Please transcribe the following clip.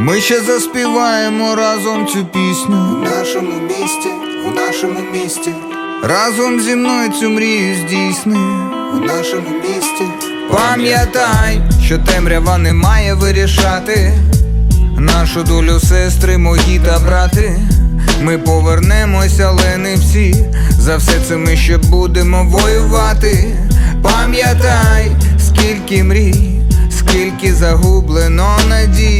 Ми ще заспіваємо разом цю пісню У нашому місті, у нашому місті, Разом зі мною цю мрію здійсни. у нашому місті, Пам'ятай, що темрява не має вирішати нашу долю сестри, мої та брати. Ми повернемося, але не всі. За все це ми ще будемо воювати. Пам'ятай, скільки мрій, скільки загублено надій.